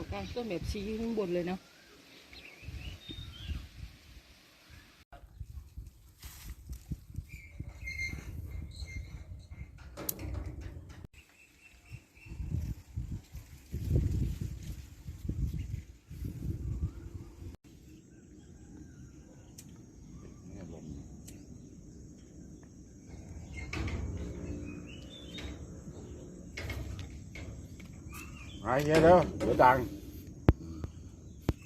อกกลางต้นแบบชี้ข้างบนเลยเนาะายเงี้ยแล้วเดี๋ยวดัง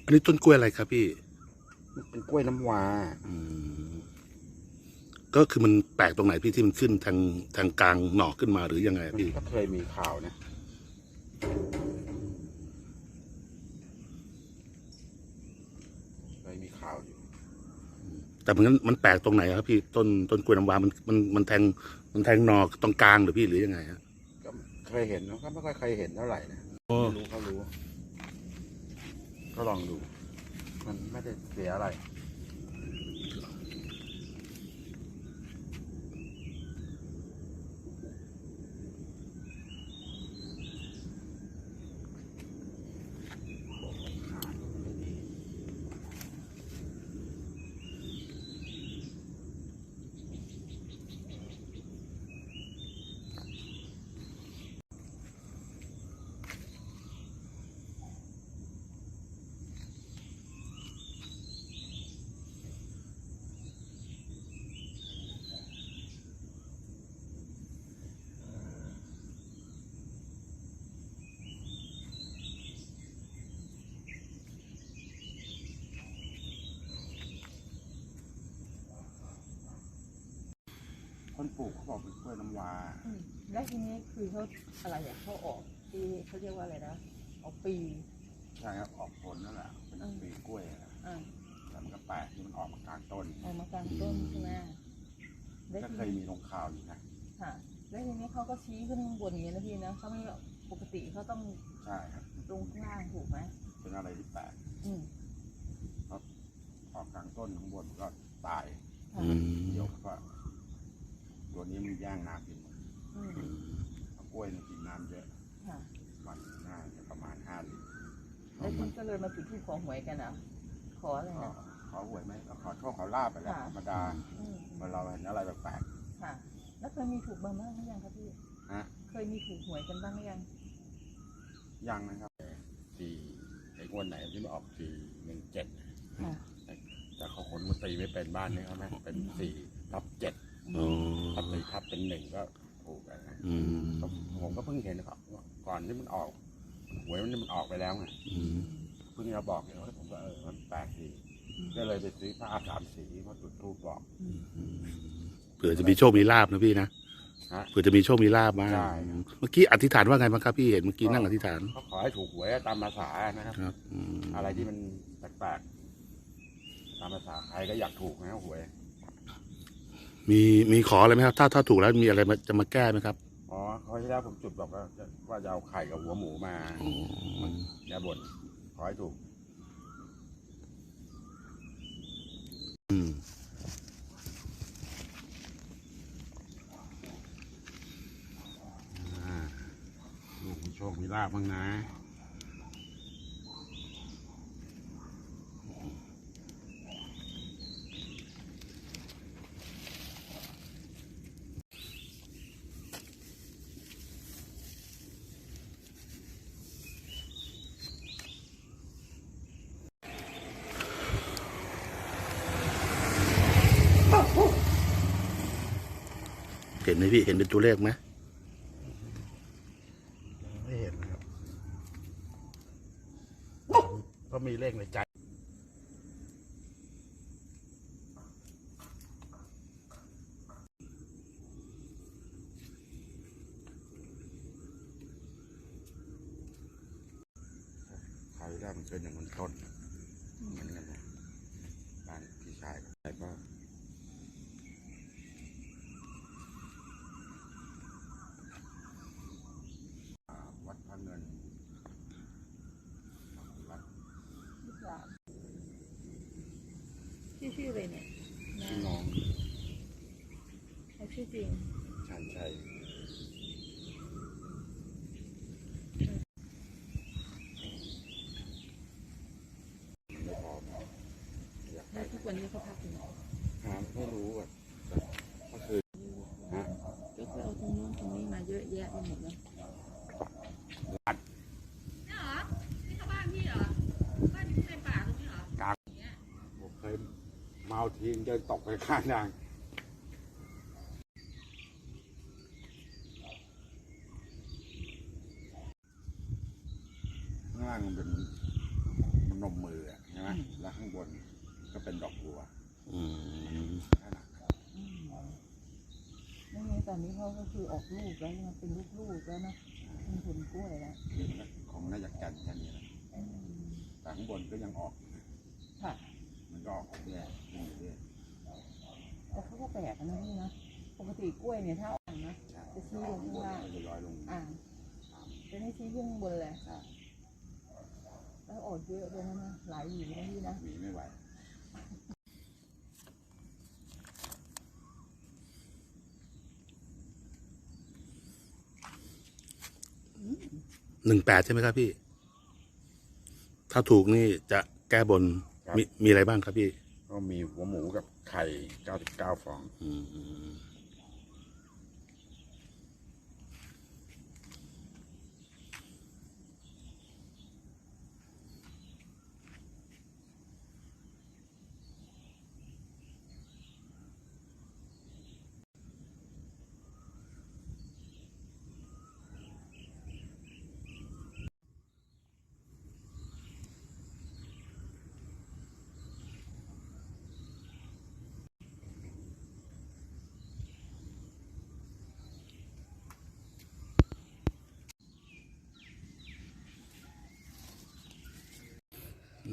อันนี้ต้นกล้วยอะไรครับพี่ มันเป็นกล้วยน้ำว้าอืมก็คือมันแปลกตรงไหนพี่ที่มันขึ้นทางทางกลางหน่อขึ้นมาหรือยังไงมันพี่ ก็เคยมีข่าวนะ เคยมีข่าวอยู่ แต่มันมันแปลกตรงไหนครับพี่ต้นต้นกล้วยน้ำว้ามันมันมันแทงมันแทงหน่อตรงกลางหรือพี่หรือยังไงฮะก็เคยเห็นนะก็ไม่ค่อยเคยเห็นเท่าไหร่นะโอ้ไม่ รู้เขารู้ ก็ลองดู มันไม่ได้เสียอะไร คนปลูกเขาบอกเป็นกล้วยน้ำว้าอืมและทีนี้คือเขาอะไรอะเขาออกที่เขาเรียกว่าอะไรนะออกปี ใช่ครับออกผลนั่นแหละเป็นอืม ปีกล้วยอะอ่าแต่มันก็แปลกที่มันออกมากลางต้นออกมากลางต้นใช่ไหมและก็ทีเคยนี้มีลงข่าวอยู่นะค่ะ และทีนี้เขาก็ชี้ขึ้นข้างบนอย่างนี้นะพี่นะเขาไม่ปกติเขาต้องใช่ครับลงข้างล่างถูกไหมเป็นอะไรที่แปลกอืมออกกลางต้นข้างบนก็ตายค่ะอืมเดี๋ยวก็ ตัวนี้มันย่างน้ำกินหมดอืมเอากล้วยมันกินน้ำเยอะค่ะวันหน้าจะประมาณห้าลิตรแล้วคุณก็เลยมาจุดทูปขอหวยกันอะขออะไรก็นะ ขอหวยไหมก็ขอโชคขอลาบไปแหล้วค่ะ ธรรมดาอืมเมื่อเราเห็นอะไรแปลกค่ะ แล้วเคยมีถูกบ้างไหมหรือยังครับพี่ ๆฮะเคยมีถูกหวยกันบ้างหรือยังยังนะครับสี่ไอ้งวดไหนที่มันออกสี่หนึ่งเจ็ด ค่ะแต่เขาคนมันตีไม่เป็นบ้านนี้เขาไหมเป็นสี่ทับเจ็ด อ๋อทับสี่ทับเป็นหนึ่งก็ถูกกันนะอืมผมผมก็เพิ่งเห็นนะครับว่าก่อนที่มันออกหวยมันมันออกไปแล้วไงอืมเพิ่งจะบอกเนี่ยผมก็เออมันแปลกดีก็เลยไปซื้อผ้าสามสีมาจุดทูบบอก เผื่อจะมีโชคมีลาบนะพี่นะฮะเผื่อจะมีโชคมีลาบบ้างใช่เมื่อกี้อธิษฐานว่าไงบ้างครับพี่เห็นเมื่อกี้นั่งอธิษฐานก็ขอให้ถูกหวยตามภาษานะครับ ครับอืมอะไรที่มันแปลกๆตามภาษาใครก็อยากถูกนะหวย มีมีขออะไรไหมครับ ถ้าถ้าถูกแล้วมีอะไรมาจะมาแก้ไหมครับ อ๋อคราวที่แล้วผมจุดบอกว่าจะว่าจะเอาไข่กับหัวหมูมาอ๋ออย่าบ่นขอให้ถูก อืมอ่าลูกมีโชคมีลาบบ้างนะ เห็นไหมพี่เห็นเป็นตัวเลขไหมไม่เห็นนะครับก็มีเลขในใจใครได้มันเกินอย่างมันต้นเหมือนกันนะบ้านพี่ชายแต่ก็อ่า ชื่ออะไเนี่ยน้องเขาชื่อจริงชันชัยแล้วทุกวันนี้เขาพักอยู่ไหน หาไม่รู้อะ เมาทิ้งเดินตกไปข้างทางข้างล่างมันเป็นมันนมมืออะใช่ไหมแล้วข้างบนก็เป็นดอกบัวอืมขนาดอืมนี่ไงตอนนี้เขาก็คือออกลูกแล้วนะเป็นลูกๆแล้วนะเป็นผลกล้วยแล้วนี้ของน่าจะกันแค่นี้แหละอืมแต่ข้างบนก็ยังออกอยู่นะค่ะ มันก็ออกแย่ขึ้นเรื่อยแต่เขาก็แปลกนะพี่นะปกติกล้วยเนี่ยถ้าอ่อนนะ ๆใช่จะชี้ลงข้างล่าง มันจะย้อยลงอ่าจะไม่ชี้ขึ้นข้างบนเลยใช่แล้วออกเยอะด้วยนะนะหลายหวีนะพี่นะ หวีไม่ไหวหนึ่งแปดใช่ไหมครับพี่ ถ้าถูกนี่จะแก้บน มีมีอะไรบ้างครับพี่ ก็มีหัวหมูกับไข่ 99 ฟอง อืม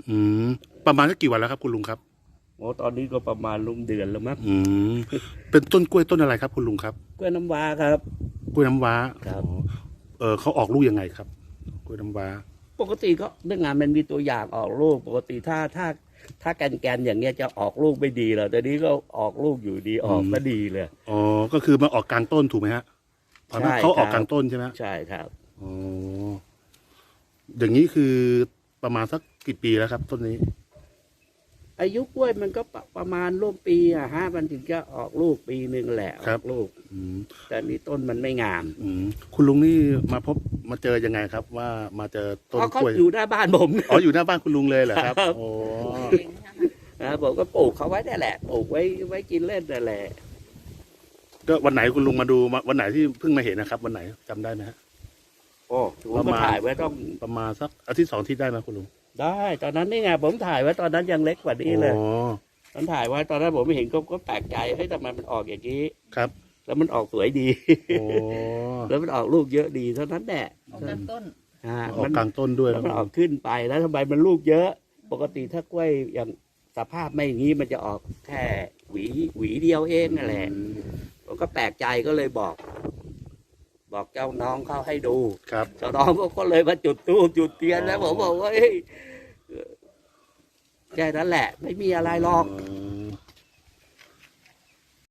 อืมประมาณสักกี่วันแล้วครับคุณลุงครับโอ้ตอนนี้ก็ประมาณลุมเดือนแล้วมั้งอืมเป็นต้นกล้วยต้นอะไรครับ คุณลุงครับกล้วยน้ำว้าครับ กล้วยน้ำว้าครับอ๋อเออเขาออกลูกยังไงครับ กล้วยน้ำว้า ปกติก็เรื่องงานมันมีตัวอย่างออกลูก ปกติถ้าถ้าถ้าแกนแกนๆอย่างเงี้ยจะออกลูกไม่ดีหรอกแต่นี้ก็ออกลูกอยู่ดีออกก็ดีเลย อ๋อก็คือมาออกกลางต้นถูกไหมฮะตอนนั้นใช่เขาออกครับ กลางต้นใช่ไหมใช่ครับ อ๋ออย่างนี้คือประมาณสัก กี่ปีแล้วครับ ต้นนี้ อายุกล้วยมันก็ประประมาณร่วมปีอะฮะมันถึงจะออกลูกปีหนึ่งแหละอครัอบกลูก อืมแต่นี้ต้นมันไม่งามอืมคุณลุงนี่มาพบมาเจอยังไงครับ ว่ามาเจอต้นเพราะเขากล้วยอยู่หน้าบ้านผมอ๋ออยู่หน้าบ้านคุณลุงเลยเหรอครับครับโอ้เองนะคะนะผมก็ปลูกเขาไว้แต่นแหละปลูกไว้ไว้กินเล่นแต่นแหละ ก็วันไหนคุณลุงมาดูมาวันไหนที่เพิ่งมาเห็นนะครับ วันไหนจำได้ไหมฮะ โอ้ผมประก็มาณ ถ่ายไว้ต้องประมาณสักอาทิตย์สองอาทิตย์ได้ไหมคุณลุง ได้ ตอนนั้นนี่ไงผมถ่ายไว้ตอนนั้นยังเล็กกว่านี้เลย อ๋อตอนถ่ายไว้ตอนนั้นผมไม่เห็นก็ก็แปลกใจเฮ้ยทำไมมันออกอย่างนี้ ครับแล้วมันออกสวยดี โอ้ แล้วมันออกลูกเยอะดีเท่านั้นแหละออกจากต้น อ่าออกมันกลางต้นด้วยแล้วนะมันออกขึ้นไปแล้วทำไมมันลูกเยอะ ปกติถ้ากล้วยอย่างสภาพไม่อย่างนี้มันจะออกแค่หวีหวีเดียวเองนั่นแหละ ผมก็แปลกใจก็เลยบอก บอกเจ้าน้องเขาให้ดูครับ เจ้าน้องเขาก็เลยมาจุดตูปจุดเทียนแล้วผมบอกว่าเฮ้ยแค่นั้นแหละ ไม่มีอะไรหรอก อืม